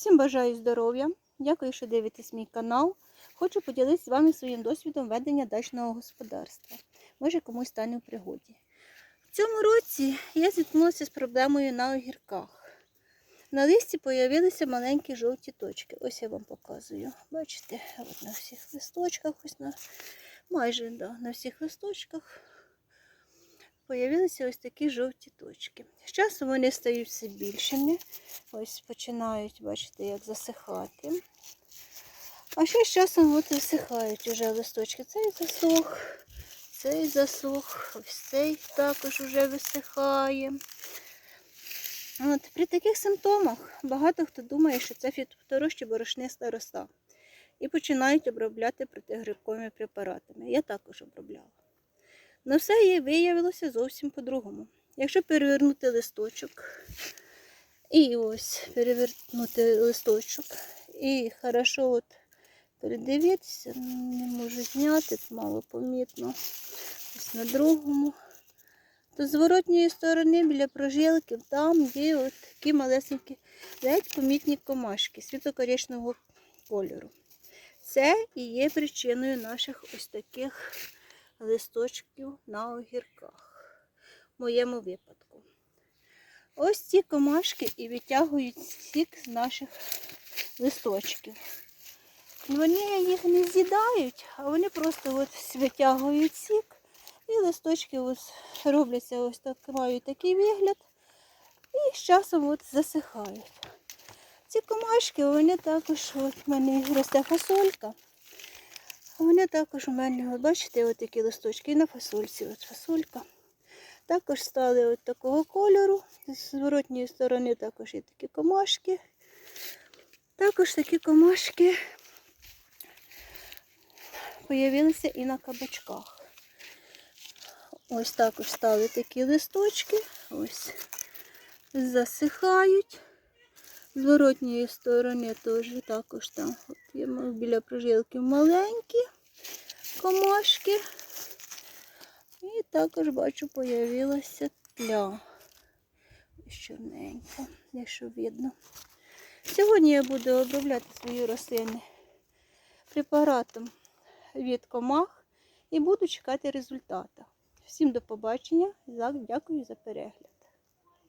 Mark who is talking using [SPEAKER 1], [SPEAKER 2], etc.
[SPEAKER 1] Всім бажаю здоров'я. Дякую, що дивитесь мій канал. Хочу поділитися з вами своїм досвідом ведення дачного господарства. Може комусь стане в пригоді. В цьому році я зіткнулася з проблемою на огірках. На листі з'явилися маленькі жовті точки. Ось я вам показую. Бачите, от на всіх листочках, ось на майже да, на всіх листочках появилися ось такі жовті точки. З часом вони стають все більшими. Ось починають, бачите, як засихати. А ще з часом от висихають уже листочки. Цей засох, цей засох, ось цей також вже висихає. От, При таких симптомах багато хто думає, що це фітофторощі борошниста роса. І починають обробляти протигрибковими препаратами. Я також обробляла. Но все їй виявилося зовсім по-другому. Якщо перевернути листочок, і ось перевернути листочок, і хорошо от передивитися, не можу зняти, мало помітно. Ось на другому. То з зворотньої сторони біля прожилки, там є от такі малесенькі, ледь помітні комашки світло-коричневого кольору. Це і є причиною наших ось таких листочків на огірках. В моєму випадку. Ось ці комашки і витягують сік з наших листочків. Вони їх не з'їдають, а вони просто от витягують сік. І листочки ось робляться ось так, мають такий вигляд. І з часом от засихають. Ці комашки, вони також, от в мене росте фасолька. Вони також у мене, бачите, от такі листочки і на фасольці, от фасолька. Також стали от такого кольору. З зворотньої сторони також є такі комашки. Також такі комашки появилися і на кабачках. Ось також стали такі листочки, ось засихають. Зворотньої сторони теж також там от біля прожилки маленькі комашки. І також бачу, появилася тля. Ось чорненька, якщо видно. Сьогодні я буду обробляти свої рослини препаратом від комах і буду чекати результату. Всім до побачення. Дякую за перегляд.